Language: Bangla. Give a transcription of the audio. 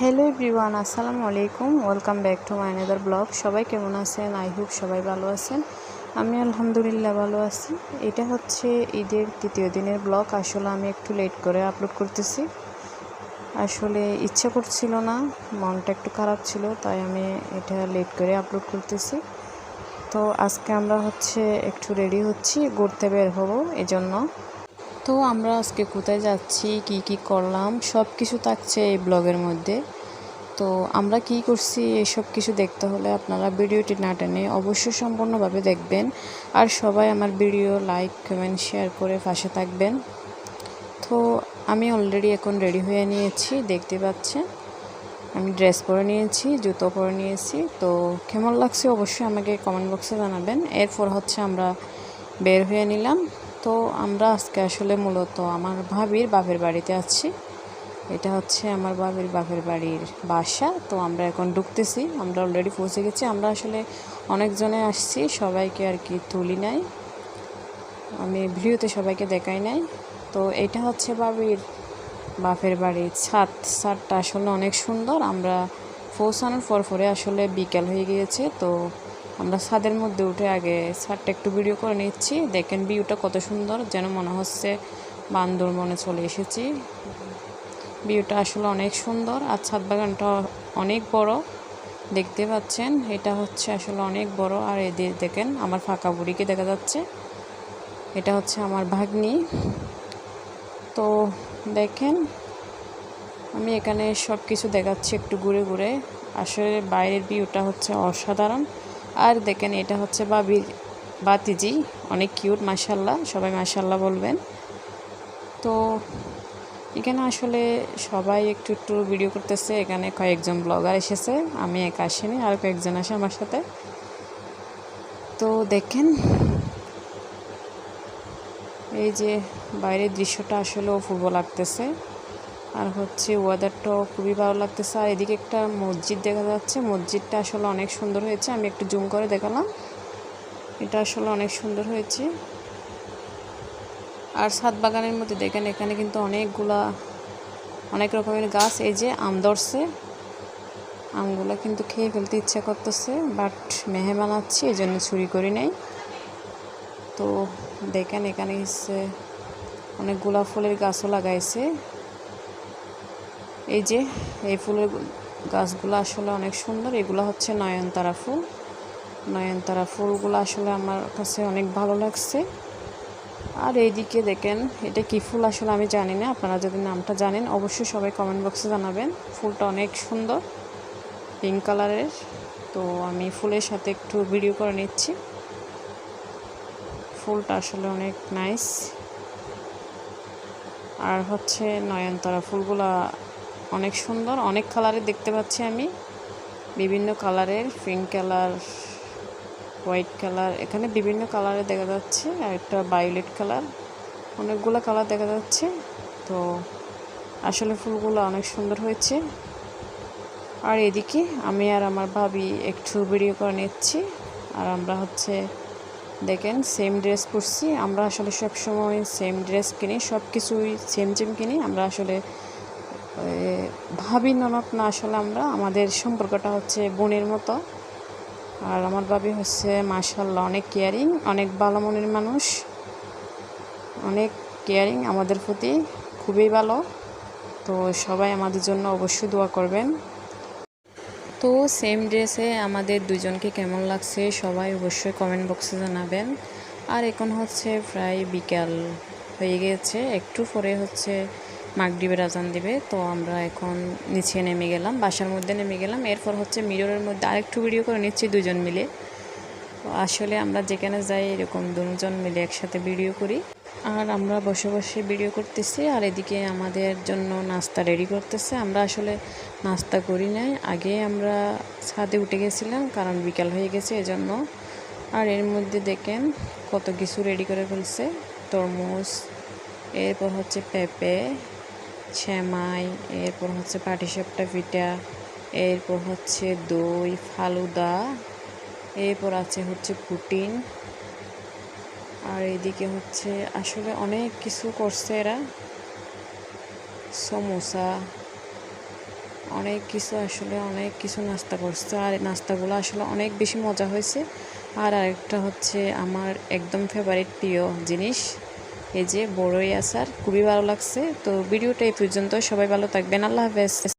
হ্যালো এভরিওয়ান, আসসালামু আলাইকুম। Welcome back to my another blog. সবাই কেমন আছেন? আই হোপ সবাই ভালো আছেন। আমি আলহামদুলিল্লাহ ভালো আছি। এটা হচ্ছে ঈদের তৃতীয় দিনের ব্লগ। আসলে আমি একটু লেট করে আপলোড করতেছি। আসলে ইচ্ছা করছিল না, মনটা একটু খারাপ ছিল, তাই আমি এটা লেট করে আপলোড করতেছি। তো আজকে আমরা হচ্ছে একটু রেডি হচ্ছি, ঘুরতে বের হব, এজন্য। তো আমরা আজকে কোথায় যাচ্ছি, কি কি করলাম সব কিছু থাকছে এই ব্লগের মধ্যে। তো আমরা কি করছি, এসব কিছু দেখতে হলে আপনারা ভিডিওটি না টেনে অবশ্যই সম্পূর্ণভাবে দেখবেন। আর সবাই আমার ভিডিও লাইক, কমেন্ট, শেয়ার করে পাশে থাকবেন। তো আমি অলরেডি এখন রেডি হয়ে নিয়েছি, দেখতে পাচ্ছেন। আমি ড্রেস পরে নিয়েছি, জুতো পরে নিয়েছি। তো কেমন লাগছে অবশ্যই আমাকে কমেন্ট বক্সে জানাবেন। এরপর হচ্ছে আমরা বের হয়ে নিলাম। তো আমরা আজকে আসলে মূলত আমার ভাবির বাপের বাড়িতে আছি। এটা হচ্ছে আমার বাবির বাপের বাড়ির বাসা। তো আমরা এখন ঢুকতেছি, আমরা অলরেডি পৌঁছে গেছি। আমরা আসলে অনেকজনে আসছি, সবাইকে আর কি তুলি নাই। আমি ভিডিওতে সবাইকে দেখাই নাই। তো এটা হচ্ছে বাবির বাপের বাড়ির ছাদ, ছাদটা আসলে অনেক সুন্দর। আমরা পৌঁছানোর পর পরে আসলে বিকেল হয়ে গিয়েছে। তো আমরা ছাদের মধ্যে উঠে আগে ছাদটা একটু ভিডিও করে নিচ্ছি। দেখেন ভিউটা কত সুন্দর, যেন মনে হচ্ছে বান্দরবনে চলে এসেছি। ভিউটা আসলে অনেক সুন্দর আর ছাদ বাগানটা অনেক বড়, দেখতে পাচ্ছেন? এটা হচ্ছে আসলে অনেক বড়। আর এদের দেখেন, আমার ফাঁকা বুড়িকে দেখা যাচ্ছে। এটা হচ্ছে আমার ভাগ্নি। তো দেখেন, আমি এখানে সব কিছু দেখাচ্ছি একটু ঘুরে ঘুরে। আসলে বাইরের ভিউটা হচ্ছে অসাধারণ। আর দেখেন এটা হচ্ছে বাবির বাতিজি, অনেক কিউট মাসাল্লাহ সবাই মাসাল্লাহ বলবেন। তো এখানে আসলে সবাই একটু একটু ভিডিও করতেছে, এখানে কয়েকজন ব্লগার এসেছে, আমি একা আসিনি, আর কয়েকজন আসে আমার সাথে। তো দেখেন, এই যে বাইরের দৃশ্যটা আসলে অপূর্ব লাগতেছে আর হচ্ছে ওয়েদারটাও খুবই ভালো লাগতেছে। আর এদিকে একটা মসজিদ দেখা যাচ্ছে। মসজিদটা আসলে অনেক সুন্দর হয়েছে। আমি একটু জুম করে দেখালাম। এটা আসলে অনেক সুন্দর হয়েছে। আর সাত বাগানের মধ্যে দেখেন, এখানে কিন্তু অনেকগুলা, অনেক রকমের গাছ। এই যে আম ধরছে। আমগুলো কিন্তু খেয়ে ফেলতে ইচ্ছা করতেছে বাট মেহে বানাচ্ছি এই জন্য চুরি করি নাই। তো দেখেন, এখানে হচ্ছে অনেকগুলা ফুলের গাছও লাগাইছে। এই যে, এই ফুলের গাছগুলো আসলে অনেক সুন্দর। এগুলো হচ্ছে নয়নতারা ফুল। নয়নতারা ফুলগুলো আসলে আমার কাছে অনেক ভালো লাগছে। আর এইদিকে দেখেন, এটা কি ফুল আসলে আমি জানি না। আপনারা যদি নামটা জানেন, অবশ্যই সবাই কমেন্ট বক্সে জানাবেন। ফুলটা অনেক সুন্দর পিঙ্ক কালারের তো আমি ফুলের সাথে একটু ভিডিও করে নিচ্ছি। ফুলটা আসলে অনেক নাইস আর হচ্ছে নয়নতারা ফুলগুলা অনেক সুন্দর, অনেক কালারের দেখতে পাচ্ছি আমি। বিভিন্ন কালারের পিঙ্ক কালার হোয়াইট কালার, এখানে বিভিন্ন কালারে দেখা যাচ্ছে, আর একটা বায়োলেট কালার। অনেকগুলো কালার দেখা যাচ্ছে। তো আসলে ফুলগুলো অনেক সুন্দর হয়েছে। আর এদিকে আমি আর আমার ভাবি একটু ভিডিও করে নিচ্ছি। আর আমরা হচ্ছে, দেখেন সেম ড্রেস পরছি। আমরা আসলে সব সময় সেম ড্রেস কিনি সব কিছুই সেম সেম কিনি। আমরা আসলে ভাবি ননদ না আসলে আমরা, আমাদের সম্পর্কটা হচ্ছে বোনের মতো। আর আমার ভাবি হচ্ছে মাশাল্লাহ অনেক কেয়ারিং অনেক ভালো মনের মানুষ। অনেক কেয়ারিং আমাদের প্রতি, খুবই ভালো। তো সবাই আমাদের জন্য অবশ্যই দোয়া করবেন। তো সেম ড্রেসে আমাদের দুজনকে কেমন লাগছে, সবাই অবশ্যই কমেন্ট বক্সে জানাবেন। আর এখন হচ্ছে প্রায় বিকাল হয়ে গিয়েছে একটু পরে হচ্ছে মাগরিবের আজান দিবে। তো আমরা এখন নিচে নেমে গেলাম, বাসার মধ্যে নেমে গেলাম। এরপর হচ্ছে মিররের মধ্যে আরেকটু ভিডিও করে নিচ্ছি দুজন মিলে। তো আসলে আমরা যেখানে যাই এরকম দুজন মিলে একসাথে ভিডিও করি। আর আমরা বসে বসে ভিডিও করতেছি আর এদিকে আমাদের জন্য নাস্তা রেডি করতেছে। আমরা আসলে নাস্তা করি নাই। আগে আমরা ছাদে উঠে গেছিলাম, কারণ বিকাল হয়ে গেছে এজন্য। আর এর মধ্যে দেখেন কত কিছু রেডি করে ফেলছে। তরমুজ, এরপর হচ্ছে পেঁপে শ্যামাই এরপর হচ্ছে পাটিসাপটা পিঠা এরপর হচ্ছে দই, ফালুদা, এরপর আছে হচ্ছে পুটিন, আর এদিকে হচ্ছে আসলে অনেক কিছু করছে এরা। সমোসা, অনেক কিছু আসলে, অনেক কিছু নাস্তা করছে, আর নাস্তাগুলো আসলে অনেক বেশি মজা হয়েছে। আর আরেকটা হচ্ছে আমার একদম ফেভারিট প্রিয় জিনিস এই যে বড়ই আসার, খুবই ভালো লাগছে। তো ভিডিওটা এই পর্যন্ত, সবাই ভালো থাকবেন, আল্লাহ হাফেজ।